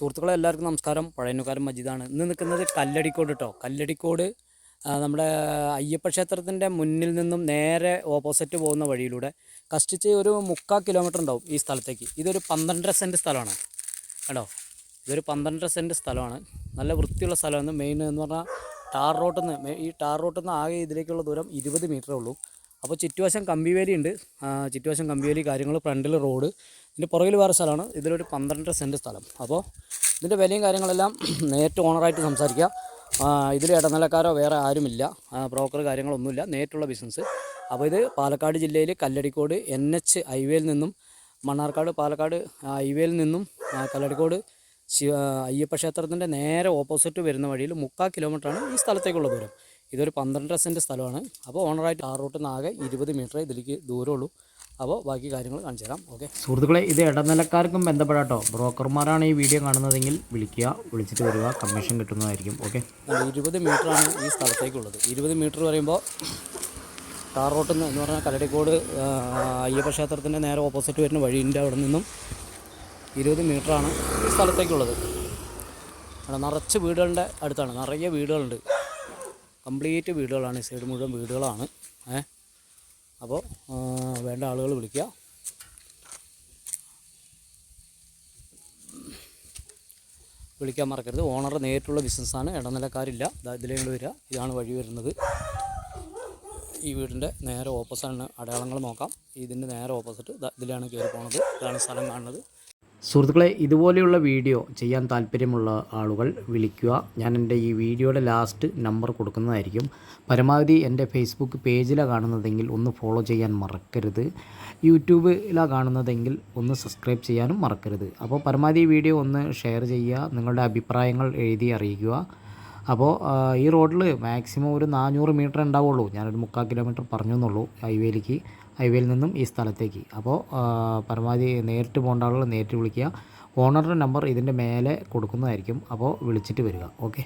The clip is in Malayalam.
സുഹൃത്തുക്കളെ എല്ലാവർക്കും നമസ്കാരം. പഴയനുകാരൻ മജീദാണ്. ഇന്ന് നിൽക്കുന്നത് കല്ലടിക്കോട് കേട്ടോ കല്ലടിക്കോട് നമ്മുടെ അയ്യപ്പ ക്ഷേത്രത്തിന്റെ മുന്നിൽ നിന്നും നേരെ ഓപ്പോസിറ്റ് പോകുന്ന വഴിയിലൂടെ കഷ്ടിച്ച് ഒരു മുക്കാൽ കിലോമീറ്റർ ഉണ്ടാവും ഈ സ്ഥലത്തേക്ക്. ഇതൊരു പന്ത്രണ്ടര സെന്റ് സ്ഥലമാണ്. കേട്ടോ? ഇതൊരു പന്ത്രണ്ടര സെന്റ് സ്ഥലമാണ്. നല്ല വൃത്തിയുള്ള സ്ഥലമാണ്. മെയിൻ എന്ന് പറഞ്ഞാൽ ടാർ റോട്ടിൽ നിന്ന് ഈ ടാർ റോട്ടിൽ നിന്ന് ആകെ ഇതിലേക്കുള്ള ദൂരം ഇരുപത് മീറ്ററേ ഉള്ളൂ. അപ്പോൾ ചുറ്റുവശം കമ്പിവേലി ഉണ്ട്. ചുറ്റുവശം കമ്പിവേലി കാര്യങ്ങൾ ഫ്രണ്ടിൽ റോഡ്. ഇതിന്റെ പുറകിൽ വേറെ സ്ഥലമാണ്. ഇതിലൊരു പന്ത്രണ്ടര സെന്റ് സ്ഥലം. അപ്പോൾ ഇതിന്റെ വിലയും കാര്യങ്ങളെല്ലാം നേരിട്ട് ഓണറായിട്ട് സംസാരിക്കുക. ഇതിൽ ഇടനിലക്കാരോ വേറെ ആരുമില്ല. ബ്രോക്കർ കാര്യങ്ങളൊന്നുമില്ല. നേരിട്ടുള്ള ബിസിനസ് അപ്പോൾ ഇത് പാലക്കാട് ജില്ലയിൽ കല്ലടിക്കോട് എൻ എച്ച് ഹൈവേയിൽ നിന്നും മണ്ണാർക്കാട് പാലക്കാട് ഹൈവേയിൽ നിന്നും കല്ലടിക്കോട് ശിവ അയ്യപ്പ ക്ഷേത്രത്തിന്റെ നേരെ ഓപ്പോസിറ്റ് വരുന്ന വഴിയിൽ മുക്കാൽ കിലോമീറ്ററാണ് ഈ സ്ഥലത്തേക്കുള്ള ദൂരം. ഇതൊരു പന്ത്രണ്ടര സെന്റ് സ്ഥലമാണ്. അപ്പോൾ ഓണറായിട്ട് ആ റൂട്ടിൽ നിന്ന് ആകെ ഇരുപത് മീറ്റർ ഇതിലേക്ക് ദൂരമുള്ളൂ അപ്പോൾ ബാക്കി കാര്യങ്ങൾ കാണിച്ചു തരാം. ഓക്കെ. സുഹൃത്തുക്കളെ ഇത് ഇടനിലക്കാർക്കും ബന്ധപ്പെടാട്ടോ. ബ്രോക്കർമാരാണ് ഈ വീഡിയോ കാണുന്നതെങ്കിൽ വിളിക്കുക വിളിച്ചിട്ട് വരിക. കമ്മീഷൻ കിട്ടുന്നതായിരിക്കും. ഓക്കെ. ഇരുപത് ആണ് ഈ സ്ഥലത്തേക്കുള്ളത്. ഇരുപത് മീറ്റർ പറയുമ്പോൾ ടാർ റോട്ടിൽ നിന്ന് എന്ന് പറഞ്ഞാൽ കല്ലടിക്കോട് അയ്യപ്പ ക്ഷേത്രത്തിന്റെ നേരെ ഓപ്പോസിറ്റ് വരുന്ന വഴിന്റെ അവിടെ നിന്നും ഇരുപത് ആണ് ഈ സ്ഥലത്തേക്കുള്ളത്. നിറച്ച് വീടുകളുടെ അടുത്താണ്. നിറയെ വീടുകളുണ്ട്. കംപ്ലീറ്റ് വീടുകളാണ് ഈ സൈഡ് മുഴുവൻ വീടുകളാണ്. ഏ? അപ്പോൾ വേണ്ട ആളുകൾ വിളിക്കുക വിളിക്കാൻ മറക്കരുത്. ഓണർ നേരിട്ടുള്ള ബിസിനസ്സാണ് ഇടനിലക്കാരില്ല. ദാ ഇതിലേ കൊണ്ട് വരിക ഇതാണ് വഴി വരുന്നത്. ഈ വീടിന്റെ നേരെ ഓപ്പോസിറ്റാണ് അടയാളങ്ങൾ നോക്കാം. ഇതിന്റെ നേരെ ഓപ്പോസിറ്റ് ഇതിലാണ് കയറി പോകുന്നത് ഇതാണ് സ്ഥലം കാണുന്നത്. സുഹൃത്തുക്കളെ ഇതുപോലെയുള്ള വീഡിയോ ചെയ്യാൻ താല്പര്യമുള്ള ആളുകൾ വിളിക്കുക. ഞാൻ എന്റെ ഈ വീഡിയോയുടെ ലാസ്റ്റ് നമ്പർ കൊടുക്കുന്നതായിരിക്കും. പരമാവധി എന്റെ ഫേസ്ബുക്ക് പേജിലാണ് കാണുന്നതെങ്കിൽ ഒന്ന് ഫോളോ ചെയ്യാൻ മറക്കരുത്. യൂട്യൂബിലാണ് കാണുന്നതെങ്കിൽ ഒന്ന് സബ്സ്ക്രൈബ് ചെയ്യാനും മറക്കരുത്. അപ്പോൾ പരമാവധി വീഡിയോ ഒന്ന് ഷെയർ ചെയ്യുക നിങ്ങളുടെ അഭിപ്രായങ്ങൾ എഴുതി അറിയിക്കുക. അപ്പോൾ ഈ റോഡിൽ മാക്സിമം ഒരു നാനൂറ് മീറ്റർ ഉണ്ടാവുള്ളൂ. ഞാനൊരു മുക്കാൽ കിലോമീറ്റർ പറഞ്ഞു എന്നുള്ളൂ ഹൈവേയിലേക്ക്. ഹൈവേയിൽ നിന്നും ഈ സ്ഥലത്തേക്ക്. അപ്പോൾ പരമാവധി നേരിട്ട് പോകേണ്ട ആളുകൾ നേരിട്ട് വിളിക്കുക. ഓണറുടെ നമ്പർ ഇതിന്റെ മേലെ കൊടുക്കുന്നതായിരിക്കും. അപ്പോൾ വിളിച്ചിട്ട് വരിക. ഓക്കെ.